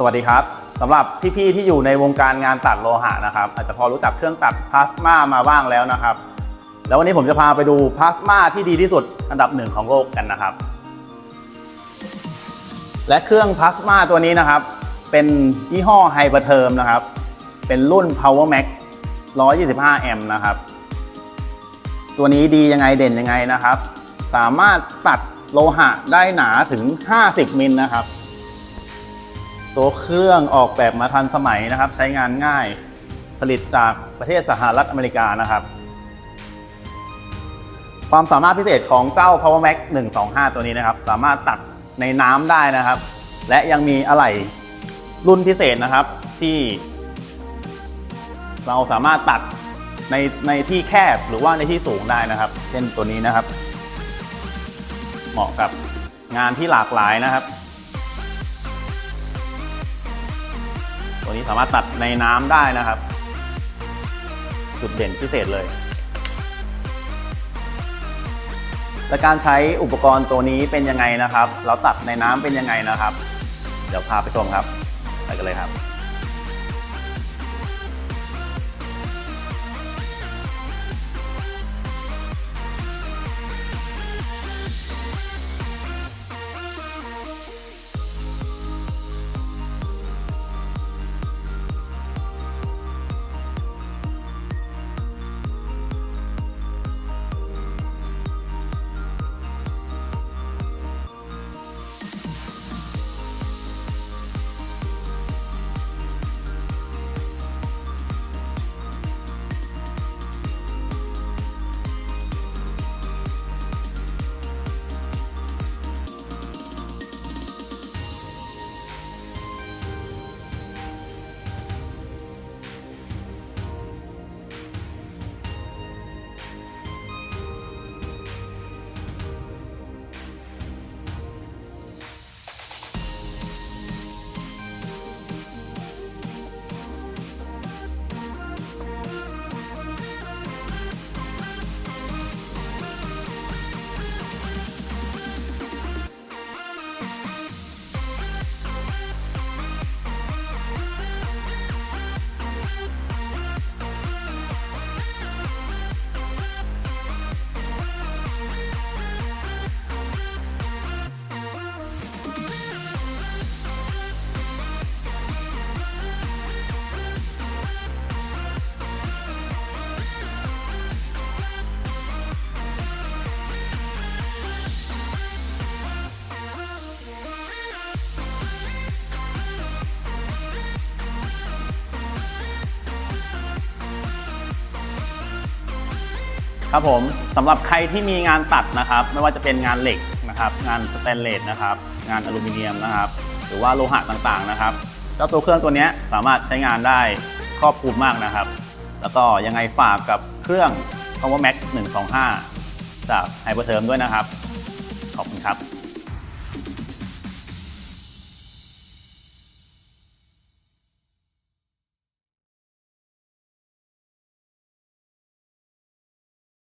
สวัสดีครับสำหรับพี่ๆที่อยู่ในวงการงานตัดโลหะนะครับ อาจจะพอรู้จักเครื่องตัดพลาสมามาบ้างแล้วนะครับ แล้ววันนี้ผมจะพาไปดูพลาสมาที่ดีที่สุดอันดับหนึ่งของโลกกันนะครับ และเครื่องพลาสมาตัวนี้นะครับ เป็นยี่ห้อไฮเปอร์เทอร์มนะครับ เป็นรุ่น Power Max 125 แอมป์นะครับ ตัวนี้ดียังไงเด่นยังไงนะครับ สามารถตัดโลหะได้หนาถึง 50 มิลนะครับ ตัวเครื่องออกแบบมาทันสมัยนะครับ ใช้งานง่ายผลิตจากประเทศสหรัฐอเมริกานะครับ ความสามารถพิเศษของเจ้า Power Max 125 ตัวนี้นะครับ สามารถตัดในน้ำได้นะครับ และยังมีอะไหล่รุ่นพิเศษนะครับที่ เราสามารถตัดในในที่แคบหรือว่าในที่สูงได้นะครับ เช่นตัวนี้นะครับ เหมาะกับงานที่หลากหลายนะครับ ตัวนี้สามารถตัดในน้ำได้นะครับ จุดเด่นพิเศษเลย และการใช้อุปกรณ์ตัวนี้เป็นยังไงนะครับ เราตัดในน้ำเป็นยังไงนะครับ เดี๋ยวพาไปชมครับ ไปกันเลยครับ ครับผมสำหรับใครที่มีงานตัดนะครับ ไม่ว่าจะเป็นงานเหล็กนะครับ งานสแตนเลสนะครับ งานอลูมิเนียมนะครับ หรือว่าโลหะต่างๆนะครับ เจ้าตัวเครื่องตัวนี้สามารถใช้งานได้ครอบคลุมมากนะครับ แล้วก็ยังไงฝากกับเครื่อง c o m b o Max 125 จาก h y p e r t e r m ด้วยนะครับ ขอบคุณครับ